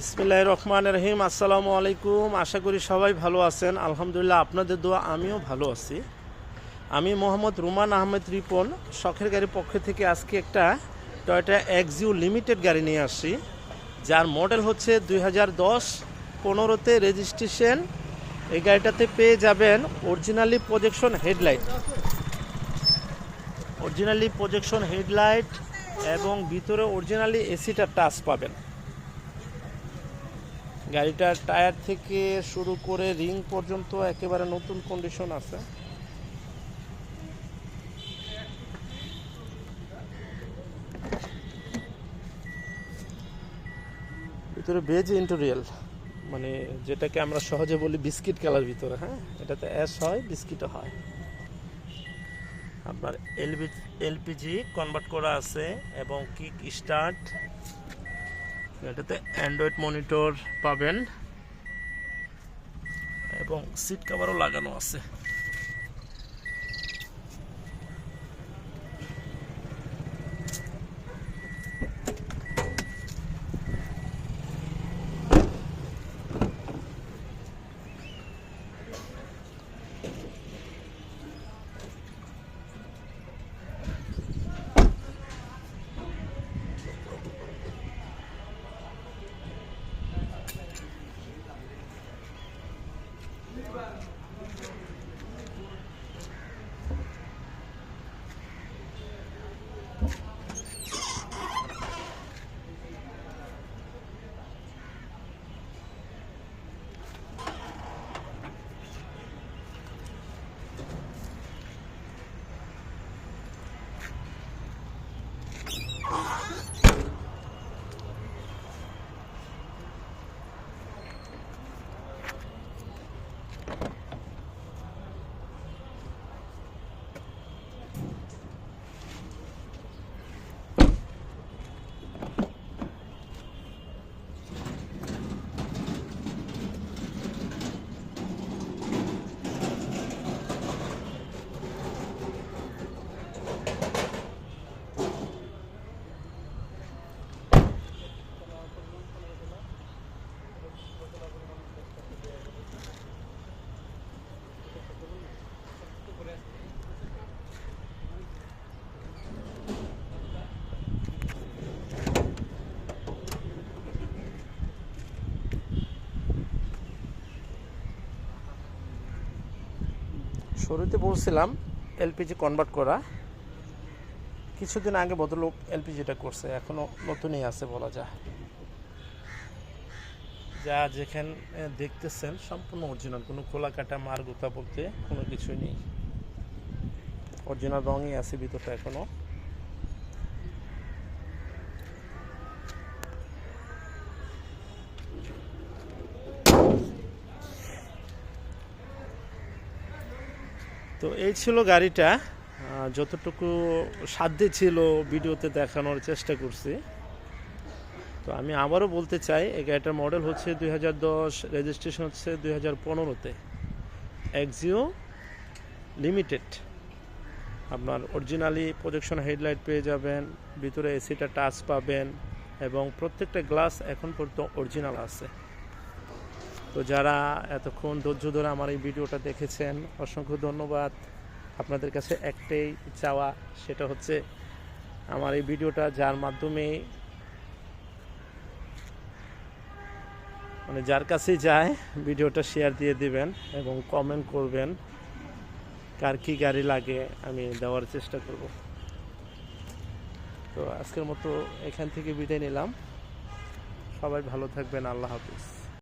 বিসমিল্লাহ রহমান রহিম। আসসালামু আলাইকুম। আশা করি সবাই ভালো আছেন। আলহামদুলিল্লাহ, আপনাদের দোয়া, আমিও ভালো আছি। আমি মোহাম্মদ রুমান আহমেদ রিপন, শখের গাড়ির পক্ষ থেকে আজকে একটা টয়টা এক্সিউ লিমিটেড গাড়ি নিয়ে আসছি যার মডেল হচ্ছে দুই হাজার দশ পনেরোতে রেজিস্ট্রেশন। এই গাড়িটাতে পেয়ে যাবেন originally projection headlight. Originally projection headlight এবং ভিতরে অরিজিনালি এসিটা টাচ পাবেন। গাড়িটার টায়ার থেকে শুরু করে রিং পর্যন্ত একেবারে নতুন কন্ডিশন আছে। ভিতরে বেজ ইন্টেরিয়াল মানে যেটাকে আমরা সহজে বলি বিস্কিট কালার ভিতরে হ্যাঁ? এটাতে অ্যাশ হয়, বিস্কিটও হয়। আপনার এলবি এলপিজি কনভার্ট করা আছে এবং কিক স্টার্ট এটাতে অ্যান্ড্রয়েড মনিটর পাবেন। এবং সিট কাভারও লাগানো আছে। শুরুতে বলছিলাম এলপিজি কনভার্ট করা। কিছুদিন আগে ভদ্রলোক এলপিজিটা করছে এখনও নতুনই আছে বলা যায়। যা যেখানে দেখতেছেন, সম্পূর্ণ অরিজিনাল কোনো খোলা কাটা মার গোতা বলতে কোনো কিছুই নেই। অরিজিনাল রঙই আছে ভিতরটা এখনও। তো এই ছিল গাড়িটা। যতটুকু সাধ্যে ছিল ভিডিওতে দেখানোর চেষ্টা করছি। তো আমি আবারও বলতে চাই, এই গাড়িটার মডেল হচ্ছে দুই হাজার দশ, রেজিস্ট্রেশন হচ্ছে দুই হাজার পনেরোতে। এক্সিও লিমিটেড আপনার অরিজিনালি প্রজেকশন হেডলাইট পেয়ে যাবেন, ভিতরে এসিটা টাচ পাবেন, এবং প্রত্যেকটা গ্লাস এখন পর্যন্ত অরিজিনাল আছে। তো যারা এতক্ষণ ধৈর্য ধরে আমার এই ভিডিওটা দেখেছেন, অসংখ্য ধন্যবাদ। আপনাদের কাছে একটাই চাওয়া, সেটা হচ্ছে আমার এই ভিডিওটা যার মাধ্যমে মানে যার কাছেই যায়, ভিডিওটা শেয়ার দিয়ে দিবেন এবং কমেন্ট করবেন, কার কী গাড়ি লাগে আমি দেওয়ার চেষ্টা করব। তো আজকের মতো এখান থেকে বিদায় নিলাম। সবাই ভালো থাকবেন, আল্লাহ হাফিজ।